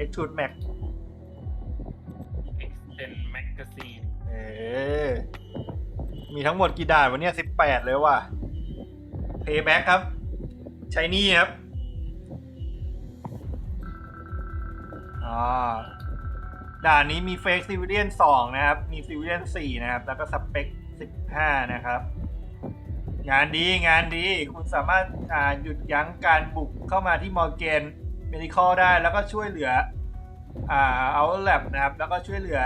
Extrude Max Extend Magazine เออ มีทั้งหมดกี่ด่านวะเนี่ยสิบแปดเลยว่ะ Payback ครับ ใช้หนี่ครับอ่าด่านนี้มี Fake Civilian 2นะครับ มี Civilian 4นะครับ แล้วก็ Spec 15นะครับ งานดีงานดี คุณสามารถอ่าหยุดยั้งการบุกเข้ามาที่มอร์เกน เมดิคอลได้แล้วก็ช่วยเหลืออ่าเอาแลบนะครับแล้วก็ช่วยเหลือ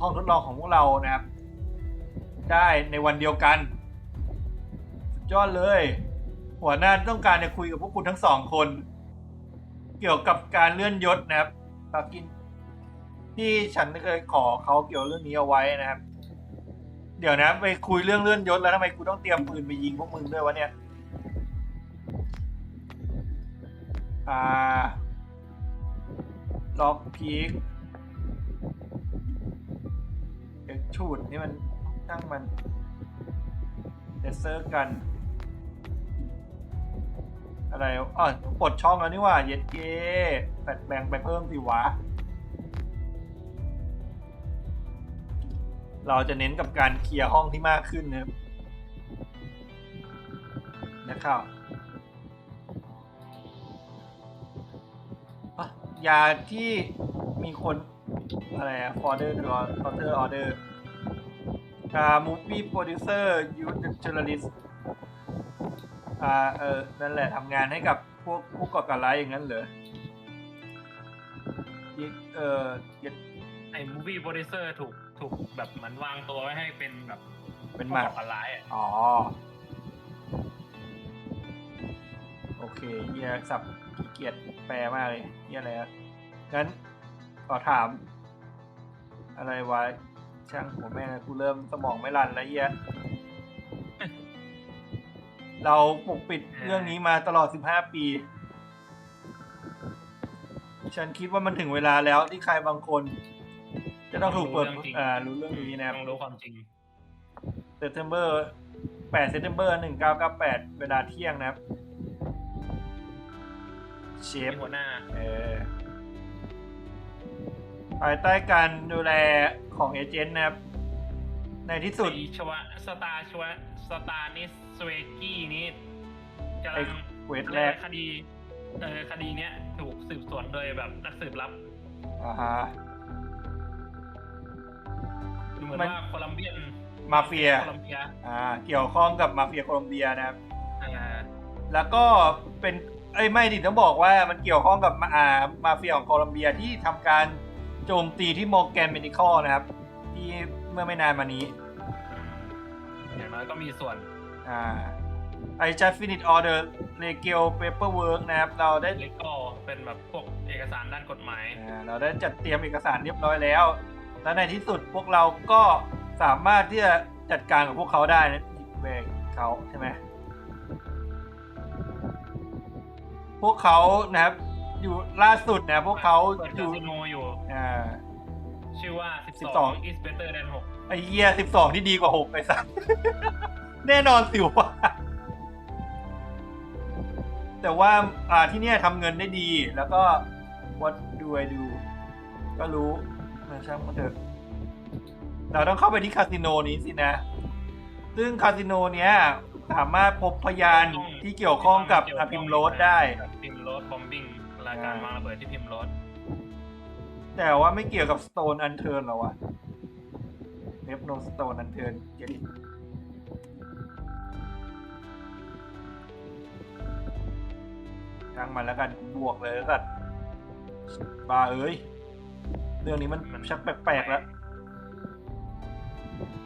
ห้องทดลองของพวกเรานะครับ ได้ในวันเดียวกันสุดยอดเลย หัวหน้าต้องการจะคุยกับพวกคุณทั้งสองคน เกี่ยวกับการเลื่อนยศนะครับปากินที่ฉันเคยขอเขาเกี่ยวเรื่องนี้เอาไว้นะครับ เดี๋ยวนะไปคุยเรื่องเลื่อนยศแล้วทำไมกูต้องเตรียมปืนไปยิงพวกมึงด้วยวะเนี่ย อ่าล็อกพีคเอ็กชูดนี่มันตั้งมันเดเซอร์กัน อะไรอ๋อปลดช่องแล้วนี่ว่า เย็ดเก้แปดแบ่งไปเพิ่มสิวะ เราจะเน้นกับการเคลียร์ห้องที่มากขึ้นนะครับ นะครับอะยาที่มีคนอะไรอะ order order order อ่า movie producer youth journalist อ่าเออนั่นแหละทำงานให้กับพวกผู้ก่อการร้ายอย่างนั้นเหรอยิเออยัดไอ้ movie producer ถูกถูกแบบเหมือนวางตัวไว้ให้เป็นแบบเป็นหมากผู้ก่อการร้ายอะอ๋ โอเคเฮียสับขี้เกียจแปลมากเลยเฮียอะไรอะงั้นขอถาม อะไรวะช่างหัวแม่งกูเริ่มสมองไม่รันแล้วเฮียเราปกปิดเรื่องนี้มาตลอด 15 ปี ฉันคิดว่ามันถึงเวลาแล้วที่ใครบางคน จะต้องถูกเปิดอ่ารู้เรื่องนี้นะครับต้องรู้ความจริงเซปเทมเบอร์8เซปเทมเบอร์1998 เวลาเที่ยงนะครับ เชฟมีหัวหน้า เออภายใต้การดูแลของเอเจนต์นะครับ ในที่สุดสีชวะสตาร์ชวะสตาร์นิสสเวกี้นี่กำไอ้ลังเควสแรกคดีเออคดีเนี้ยถูกสืบสวนโดยแบบนักสืบลับอ่าฮะ ดูเหมือนมัน ว่าโคลัมเบียนมาเฟีย โคลัมเบียอ่า เกี่ยวข้องกับมาเฟียโคลอมเบียนะครับ อ่าแล้วก็เป็น ไอ้ยไม่ดิต้องบอกว่ามันเกี่ยวข้องกับมาอ่ามาเฟียของโคลอมเบียที่ทำการโจมตีที่มอร์แกนเมดิคอลนะครับ ที่เมื่อไม่นานมานี้ อย่างน้อยก็มีส่วนอ่า I just finished all the legal paperwork นะครับ เราได้เล็กก็เป็นแบบพวกเอกสารด้านกฎหมาย อ่าเราได้จัดเตรียมเอกสารเรียบร้อยแล้ว และในที่สุดพวกเราก็สามารถที่จะจัดการกับพวกเขาได้นะหยิบเบรกเขาใช่ไหม พวกเขานะครับ อยู่ล่าสุดนะพวกเขาเปิดอคายู่สิโนอยู่ อ่า ชื่อว่า 12 12 is better than 6ไอ้เหี้ยสิบสองที่ดีกว่าหกไอ้สัสแน่นอนสิวะแต่ว่าอ่าที่เนี่ยทำเงินได้ดี แล้วก็ what do I do ก็รู้นะช่างมันเถอะเราต้องเข้าไปที่คาสิโนนี้สินะ ซึ่งคาสิโนเนี้ย สามารถพบพยานที่เกี่ยวข้องกับอพิมโรสได้กับพิมโรสบอมบิงรายการวางระเบิดที่พิมโรสแต่ว่าไม่เกี่ยวกับ Stone Unturned หรอวะเนฟโน Stone Unturned เจ็ดช่างมันแล้วกันบวกเลยแล้วกันบ้าเอ้ย เรื่องนี้มันชักแปลกๆแล้ว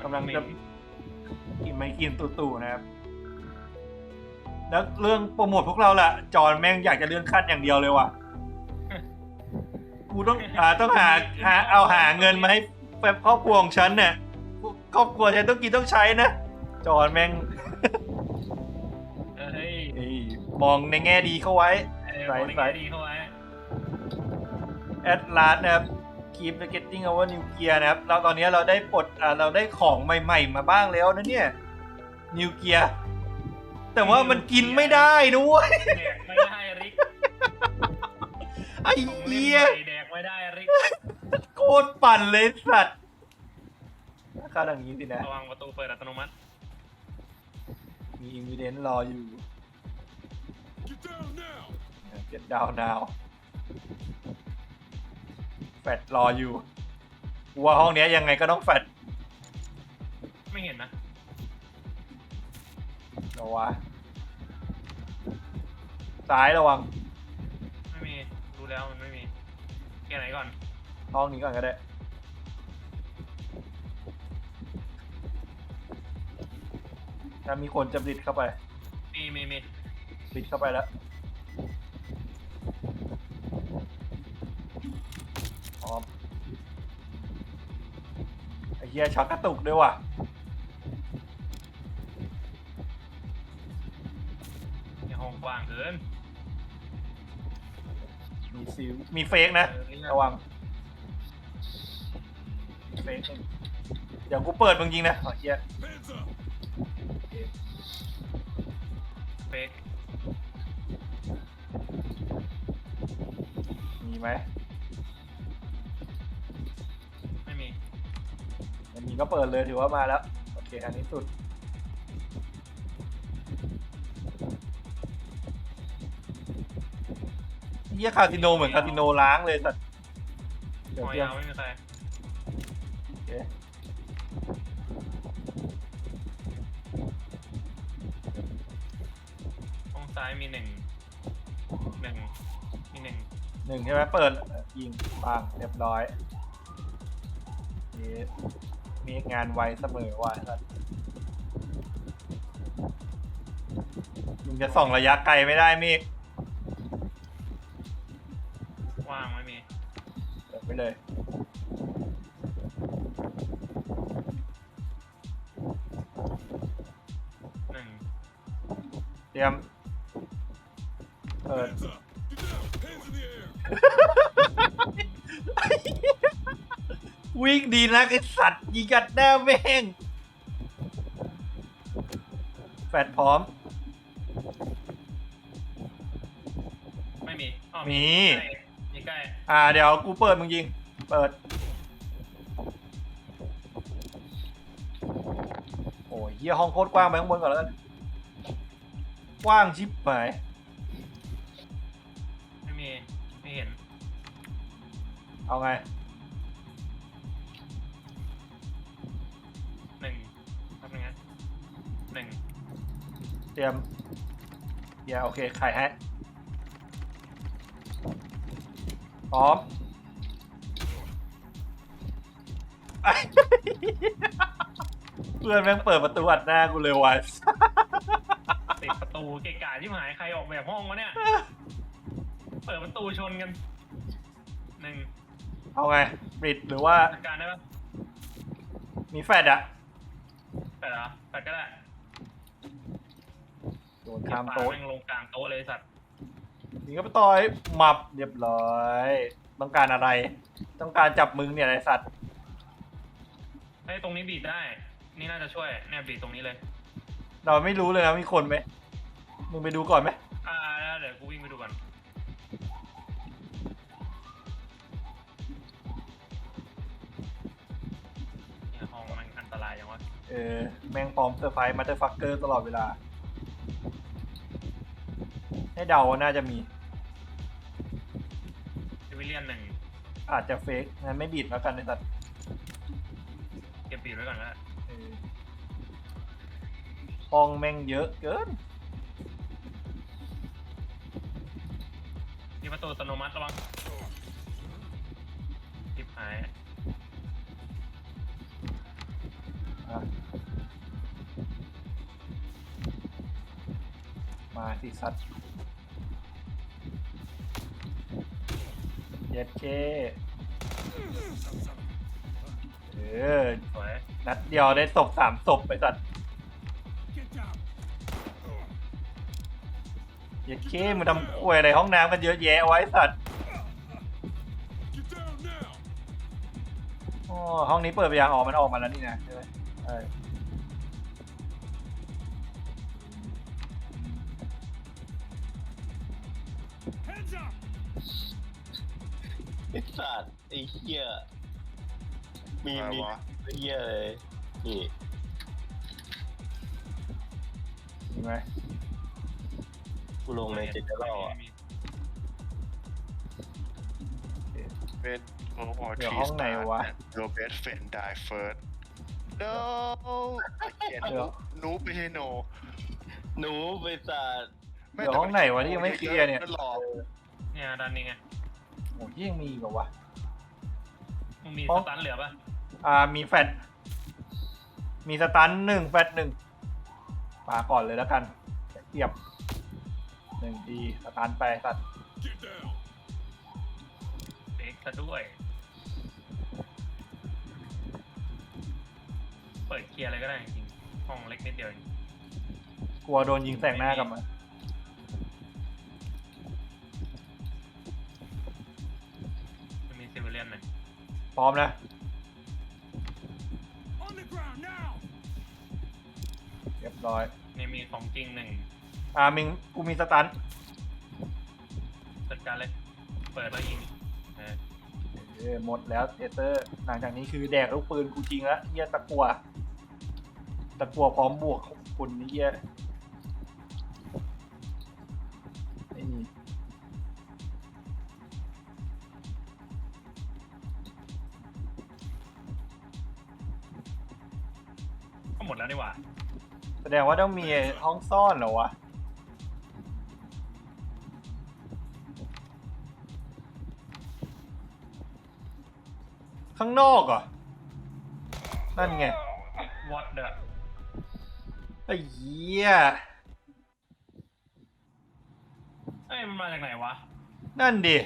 กำลังจะกินไม่กินตู่ๆนะครับ แล้วเรื่องโปรโมทพวกเราล่ะ จอห์นแม่งอยากจะเลื่อนขั้นอย่างเดียวเลยว่ะ กูต้องอ่าต้องหาหาเอาหาเงินมาให้แบบครอบครัวของฉันเนี่ยครอบครัวฉันต้องกินต้องใช้นะ จอห์นแม่งเฮ้ยเอ้ยมองในแง่ดีเข้าไว้เออใส่โอ้ยใส่ดีเข้าไว้แอดลาสนะครับ keep the getting over nuclear นะครับเราตอนนี้เราได้ปลดอ่าเราได้ของใหม่ ๆ มาบ้างแล้วนะเนี่ยนิวเคลียร์ แต่ว่ามันกินไม่ได้นะเว้ยแดกไม่ได้ริกไอ้ของเล่นเหี้ยใหม่แดกไม่ไม่ได้ริกโคตรปั่นเลยสัตว์เข้าทางนี้สินะ ระวังประตูเปิดอัตโนมัติมีอินวิเดนต์รออยู่ Get down now! เจ็ดดาวนาวแฟดรออยู่กูว่าห้องเนี้ยยังไงก็ต้องแฟดไม่เห็นนะระวัง ซ้ายระวังไม่มี รู้แล้วมันไม่มีแกไหนก่อน ห้องนี้ก่อนก็ได้ ถ้ามีคนจะบิดเข้าไป มีมีมีบิดเข้าไปแล้วพร้อมไอ้เหี้ยช็อตกระตุกด้วยว่ะ ในห้องกว้างเกิน มีซิลมีเฟกนะเออนี่ระวังเฟกเดี๋ยวกูเปิดมึงยิงนะอ๋อเหี้ย Hands up! เฟกมีไหมไม่มีอันนี้ก็เปิดเลยถือว่ามาแล้ว โอเค อันนี้สุด เฮียคาสิโนเหมือนคาสิโนล้างเลยสัตว์เดี๋ยวหอยเตรียมยาวไม่มีใครโอเคห้องซ้ายมีหนึ่งหนึ่งมีหนึ่งหนึ่งใช่ไหมเปิดยิงปังเรียบร้อยนี่มีงานไวเสมอว่ะสัตว์มึงจะส่องระยะไกลไม่ได้มีก ไปเลย หนึ่งเตรียมเปิด Hands up! Get down! Hands in the air! วิ่งดีนะไอสัตว์ยิงกัดหน้าแม่งแฟดพร้อม ไม่มีอ๋อมีใกล้มี ใกล้อ่าเดี๋ยวกูเปิดมึงยิง เปิด โอ้ยเหี้ยห้องโคตรกว้างไปข้างบนก่อนแล้วกันกว้างชิบหายไม่มีไม่เห็นเอาไงหนึ่งแป๊บนึงนะหนึ่งเตรียมเดี๋ยวโอเคไข่ให้ พร้อมไอ้เพื่อนแม่งเปิดประตูอัดหน้ากูเลยว่ะติดประตูเกะกะที่หายใครออกแบบห้องวะเนี่ย เปิดประตูชนกันหนึ่งเอาไงปิดหรือว่าจัดการได้ปะมีแฟดอะแปดเหรอแปดก็ได้โดนข้ามโต๊ะแม่งลงกลางโต๊ะเลยสัตว์ ยิงก็ไปต่อยหมับเรียบร้อย ต้องการอะไร ต้องการจับมึงเนี่ยไอสัตว์ไอ้ยตรงนี้บีดได้ นี่น่าจะช่วย เนี่ยบีดตรงนี้เลย เราไม่รู้เลยนะมีคนไหมมึงไปดูก่อนไหมอ่าแล้วเดี๋ยวกูวิ่งไปดูก่อนเนี่ยห้องมันอันตรายยังวะเออแม่งปลอมเซอร์ไพรส์มาเตอร์ฟักเกอร์ตลอดเวลา ให้เดาว่าน่าจะมี อาจจะเฟกงั้นไม่บีดแล้วกันไอสัตว์เก็บบีดไว้ก่อนนะเออห้องแม่งเยอะเกินมีประตูอัตโนมัติระวังทิบหายอะมาสิสัตว์ ย็ดเคเออสวยนัดเดียวได้ศพสามศพไปสัตว์เย็ดเคมึงทำควยอะไรห้องน้ำกันเยอะแยะไว้สัตว์ Get down now! อ๋อห้องนี้เปิดไปยังออกมันออกมาแล้วนี่นะใช่ ไหมใช่ Hands up! ไอ้สัตว์ไอ้เหี้ยมีอะไรมีวะ ไอ้เหี้ยเลยนี่เห็นไหมกูลงในเจ็ดรอบอะเป็นโอ้โหเดี๋ยวห้องไหนวะ โรเบสเฟนไดเฟิร์ส no เขียนเดี๋ยว นูไม่ใช่โนหนูไปสัตว์เดี๋ยวห้องไหนวะที่ยังไม่เคลียร์เนี่ยมันหลอกเนี่ยด้านนี้ไง โอ้ยยังมีอีกเหรอวะ มึงมีอ๋สอตันเหลือปะอ่า มีแฟดมีสตันหนึ่งแฟดหนึ่งปาก่อนเลยแล้วกันเทียบหนึ่งทีสตันไปสัตว์ Get down. เด็กซะด้วย เปิดเคลียร์อะไรก็ได้จริงๆห้องเล็กนิดเดียวเองกลัวโดนยิงแสกหน้ากลับมา พร้อมนะ On the ground now. เรียบร้อยนี่มีของจริงหนึ่งอ่ามิงกูมีสตันจัดการเลย เปิดแล้วยิงเออเออหมดแล้วเทเตอร์ หลังจากนี้คือแดกลูกปืนกูจริงแล้วเฮียตะกัว ตะกัวพร้อมบวกของคุณนี่เฮีย ดงว่าต้องมีห้องซ่อนเหรอวะ ข้างนอกเหรอ นั่นไงวอตเดอะไอ้เหี้ย เอ้ยมันมาจากไหนวะ นั่นดิ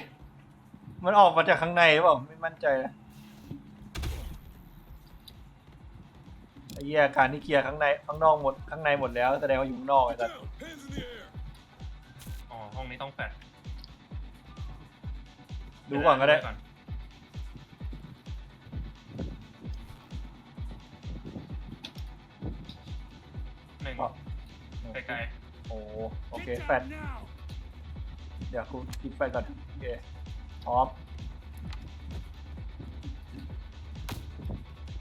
มันออกมาจากข้างในหรือเปล่า ไม่มั่นใจนะ ไอ้เหี้ยการที่เคลียร์ข้างในข้างนอกหมดข้างในหมดแล้วแสดงว่าอยู่ข้างนอกไอ้สัส Down. Hands in the air. อ๋อห้องนี้ต้องแฟดดูก่อนก็ได้หนึ่งอ๋อไกลโอ้โหโอเค Get แฟด down now. เดี๋ยวคุณคิดไฟก่อนโอเคพร้อม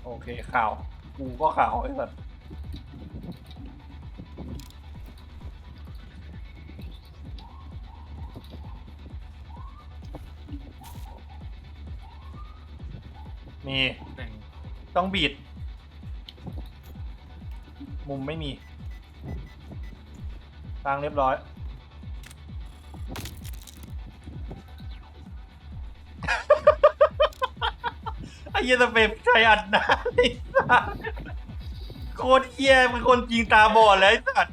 โอเคข่าว กูก็ข่าวไอ้สัสมีๆหนึ่งต้องบีด มุมไม่มีตั้งเรียบร้อย ไอ้เหี้ยสเปรย์ใครอัดหน้าไอ้สัสโคตรเหี้ยเป็นคนจริงตาบอดเลยไอ้สัส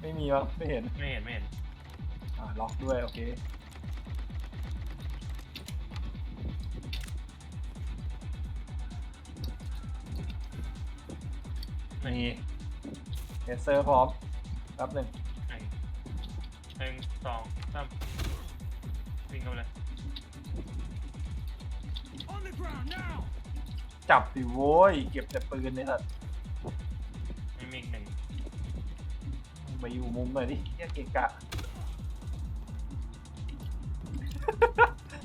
ไม่มีวะไม่เห็น ไม่เห็นไม่เห็นอ่าล็อกด้วย โอเค มีเทเซอร์พร้อมรับหนึ่งหนึ่งหนึ่งสองสามวิ่งเข้าไปเลย จับสิโว้ย เก็บแต่ปืนในสัตว์ไม่มีอีกหนึ่งไปอยู่มุมหน่อยดิเฮียเกะกะ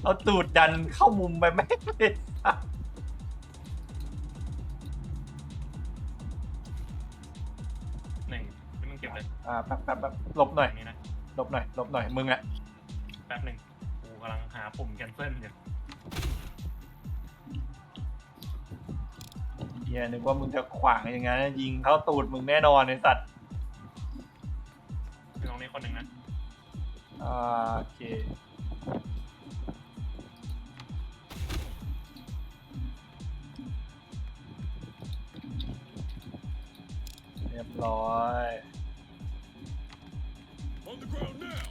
เอาตูดดันเข้ามุมไปแม่งเลยสัตว์หนึ่งที่มึงเก็บเลยอ่าแป๊บแป๊บแป๊บหลบหน่อย ตรงนี้นะหลบหน่อย หลบหน่อย มึงอะแป๊บหนึ่งกูกำลังหาปุ่มแคนเซิลอยู่ ฮียนึกว่ามึงจะขวางอย่างงั้นยิงเข้าตูดมึงแน่นอนไอสัตว์อยู่ตรงนี้คนหนึ่งนะอ่าโอเคเรียบร้อย On the ground now.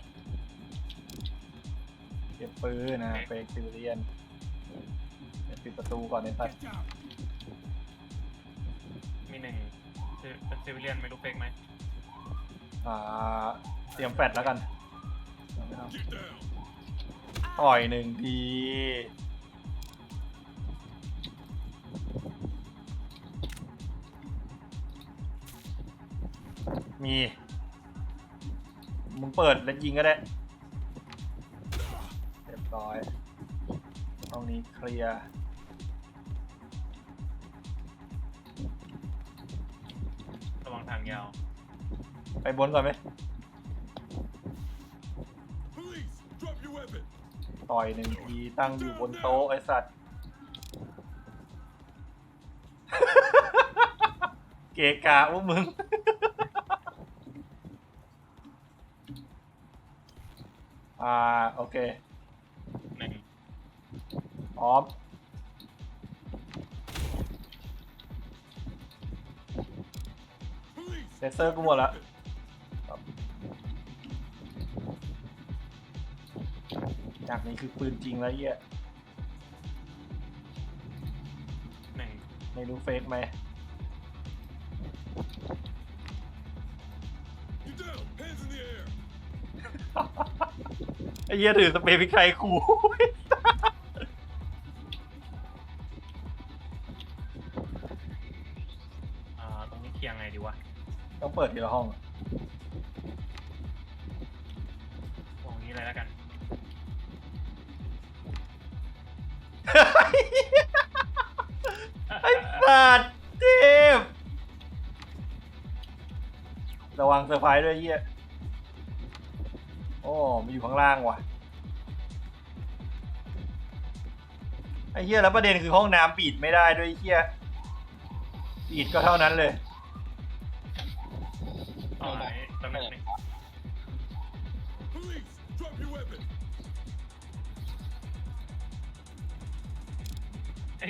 เก็บปืนนะเฟกซิเลียนเดี๋ยวปิดประตูก่อนไอ้สัตว์ Get down. มี หนึ่งคือเป็นซิวิเลียนไม่รู้เฟกไหมอ่าเตรียมแฟดแล้วกัน Get down. ต่อยหนึ่งทีมี มึงเปิดแล้วยิงก็ได้ร้อยห้องนี้เคลียร์ ทางยาว ไปบนก่อนไหม Police, drop your weapon. ต่อยหนึ่งทีตั้งอยู่บนโต๊ะไอสัตว์ เกะกะพวกมึง อ่า โอเคหนึ่งพร้อม เซนเซอร์กูหมดละจากนี้คือปืนจริงแล้วเหี้ยหนึ่งไม่รู้เฟกไหม You down. Hands in the air. ไอ้เหี้ยถือสเปรย์พริกไทยขู่ ปิดทีละห้องตรงนี้เลยแล้วกัน ไอ้สัตว์เทพระวังเซอร์ไพรส์ด้วยเหี้ยโอ้มีอยู่ข้างล่างว่ะ ไอ้เหี้ยแล้วประเด็นคือห้องน้ำปิดไม่ได้ด้วยไอ้เหี้ยปิดก็เท่านั้นเลย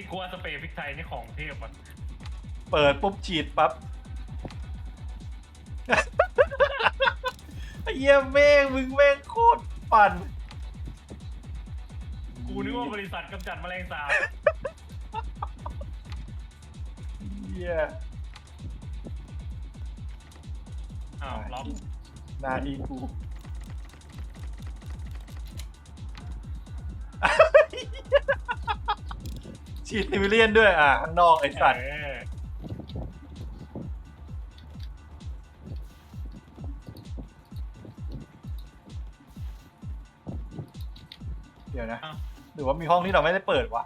ไอ้กลัวสเปรย์พริกไทยนี่ของเทพอะเปิดปุ๊บฉีดปั๊บ ไอ้เหี้ยแม่งมึงแม่งโคตรปั่น กูนึกว่าบริษัทกำจัดแมลงสาบเหี้ยอ้าวล็อกหนาทีกู ฉีดซิมิเลียนด้วยอะข้างนอกไอสัตว์ เออเดี๋ยวนะอ้าวหรือว่ามีห้องที่เราไม่ได้เปิดวะ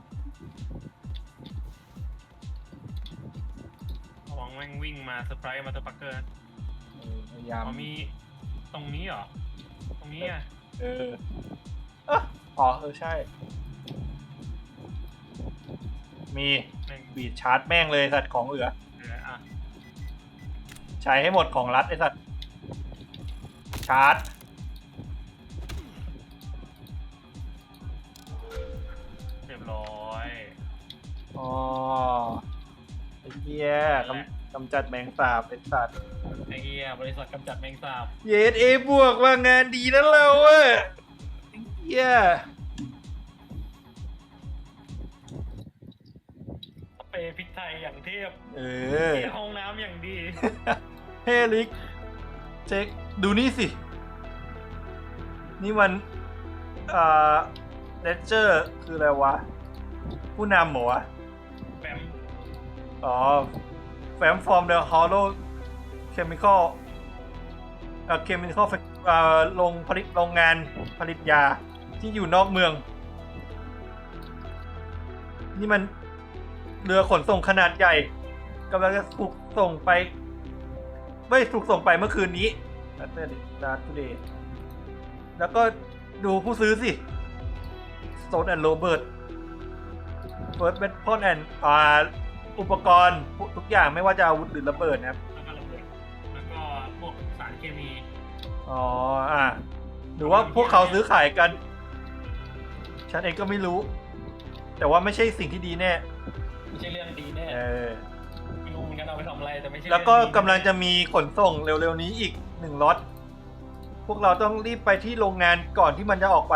ระวังแม่งวิ่งมาเซอร์ไพรส์มาเตอร์ปักเกอร์เออพยายาม อ๋อมีตรงนี้เหรอ ตรงนี้อะ เออเอะอ๋อเออใช่ มีหนึ่งบีดชาร์จแม่งเลยสัตว์ของเหลือเอออะใช้ให้หมดของรัฐไอสัตว์ชาร์จเรียบร้อยอ๋อไอ้เหี้ยกำกำจัดแมงสาบเป็นสัตว์ไอ้เหี้ยบริษัทกำจัดแมงสาบเยสเอบวกว่างานดีนะเราเว้ยไอ้เหี้ย รย์พริกไทยอย่างเทพเออเทห้องน้ำอย่างดี เฮลิก เช็ค ดูนี่สิ นี่มัน อ่าเลเจอร์คืออะไรวะ ผู้นำเหรอวะ แบมอ๋อแฟมฟอร์มเดอะฮอลโลเคมีคอลเอ่อเคมีคอลเอ่อโรงผลิตโรงงานผลิตยาที่อยู่นอกเมือง นี่มัน เรือขนส่งขนาดใหญ่กำลังจะถูกส่งไป ไม่ถูกส่งไปเมื่อคืนนี้นัดเดนัดเดแล้วก็ดูผู้ซื้อสิโซนแอนโรเบิร์ตเฟิร์สเมทพอนแอนอ่าอุปกรณ์ทุกอย่างไม่ว่าจะอาวุธหรือระเบิดนะครับ แล้วก็ระเบิดแล้วก็พวกสารเคมี อ๋อ อ่าหรือว่าพวกเขาซื้อขายกัน ฉันเองก็ไม่รู้ แต่ว่าไม่ใช่สิ่งที่ดีแน่ ไม่ใช่เรื่องดีแน่เออ ไม่รู้เหมือนกันเอาไปทำอะไรแต่ไม่ใช่แล้วก็เรื่องดีกำลังจะมีขนส่งเร็วๆนี้อีกหนึ่งล็อตพวกเราต้องรีบไปที่โรงงานก่อนที่มันจะออกไป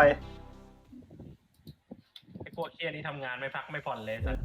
ไอ้พวกเคียนี้ทำงานไม่พักไม่ผ่อนเลยสัตว์